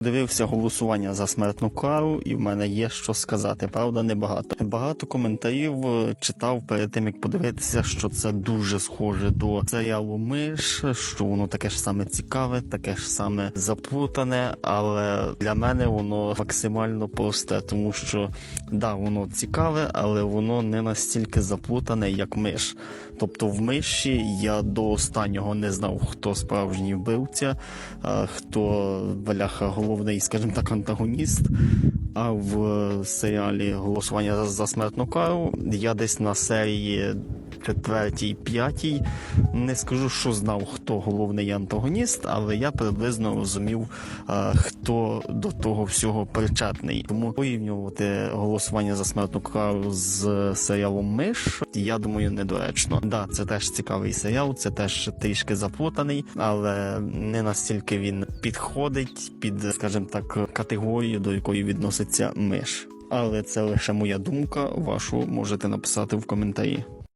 Дивився голосування за смертну кару, і в мене є що сказати. Правда, небагато. Багато коментарів е, читав перед тим, як подивитися, що це дуже схоже до серіалу Миш, що воно таке ж саме цікаве, таке ж саме заплутане. Але для мене воно максимально просте, тому що да, воно цікаве, але воно не настільки заплутане, як миш. Тобто в миші я до останнього не знав, хто справжній вбивця, хто бляха головний, скажімо так, антагоніст. А в серіалі голосування за, за смертну кару я десь на серії четвертій, п'ятій не скажу, що знав, хто головний антагоніст, але я приблизно розумів, хто до того всього причетний. Тому порівнювати голосування за смертну кару з серіалом Миш, я думаю, недоречно. Да, це теж цікавий серіал, це теж трішки заплутаний, але не настільки він підходить під, скажімо так, категорію, до якої відноситься миш. Але це лише моя думка. Вашу можете написати в коментарі.